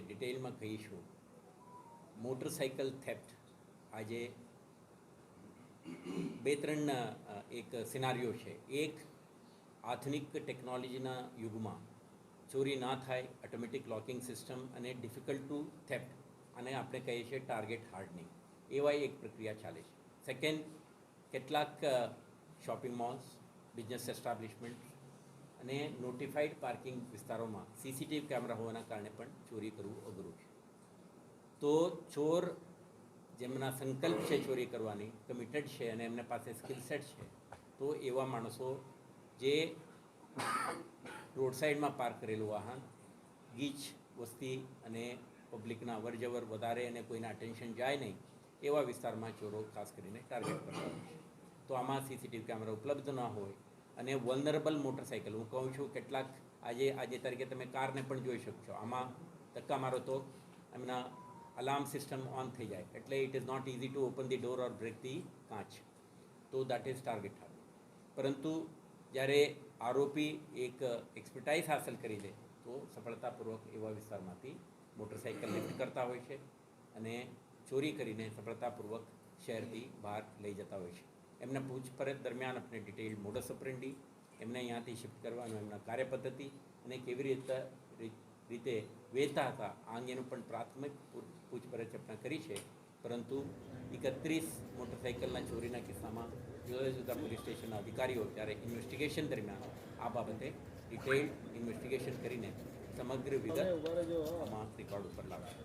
ડિટેલમાં કહીશું motorcycle theft આજે બે ત્રણ એક સિનારીઓ છે. એક આધુનિક ટેકનોલોજીના યુગમાં ચોરી ના થાય ઓટોમેટિક લોકિંગ સિસ્ટમ અને ડિફિકલ્ટ ટુ થેફ્ટ અને આપણે કહીએ છીએ ટાર્ગેટ હાર્ડનિંગ એવા એક પ્રક્રિયા ચાલે છે. સેકન્ડ કેટલાક શોપિંગ મોલ્સ બિઝનેસ એસ્ટાબ્લિશમેન્ટ અને નોટિફાઈડ પાર્કિંગ વિસ્તારોમાં સીસીટીવી કેમેરા હોવાના કારણે પણ ચોરી કરવું અઘરું છે. તો ચોર જેમના સંકલ્પ છે ચોરી કરવાની કમિટેડ છે અને એમના પાસે સ્કિલ સેટ છે, તો એવા માણસો જે રોડ સાઈડમાં પાર્ક કરેલું વાહન, ગીચ વસ્તી અને પબ્લિકના અવરજવર વધારે અને કોઈના અટેન્શન જાય નહીં, એવા વિસ્તારમાં ચોરો ખાસ કરીને ટાર્ગેટ કરતા છે. તો આમાં સીસીટીવી કેમેરા ઉપલબ્ધ ન હોય અને વલનરેબલ મોટરસાઇકલ હું કહું છું કેટલાક આજે આજે તરીકે તમે કારને પણ જોઈ શકશો. આમાં ધક્કા મારો તો એમના અલાર્મ સિસ્ટમ ઓન થઈ જાય. એટલે it is not easy to open the door or break the કાચ. તો દેટ ઇઝ ટાર્ગેટ પરંતુ જ્યારે આરોપી એક એક્સપર્ટાઇઝ હાંસલ કરી લે તો સફળતાપૂર્વક એવા વિસ્તારમાંથી મોટરસાઇકલ લિફ્ટ કરતા હોય છે અને ચોરી કરીને સફળતાપૂર્વક શહેરથી બહાર લઈ જતા હોય છે. એમના પૂછપરછ દરમિયાન આપણે ડિટેલ મોડસ ઓપરેન્ડી એમને અહીંયાથી શિફ્ટ કરવાનું એમના કાર્યપદ્ધતિ અને કેવી રીતે રીતે વહેતા હતા આ અંગેનું પણ પ્રાથમિક પૂછપરછ આપણે કરી છે. પરંતુ એકત્રીસ મોટરસાઇકલના ચોરીના કિસ્સામાં જુદા જુદા પોલીસ સ્ટેશનના અધિકારીઓ ત્યારે ઇન્વેસ્ટિગેશન દરમિયાન આ બાબતે ડિટેલ ઇન્વેસ્ટિગેશન કરીને સમગ્ર વિગત રેકોર્ડ ઉપર લાવશે.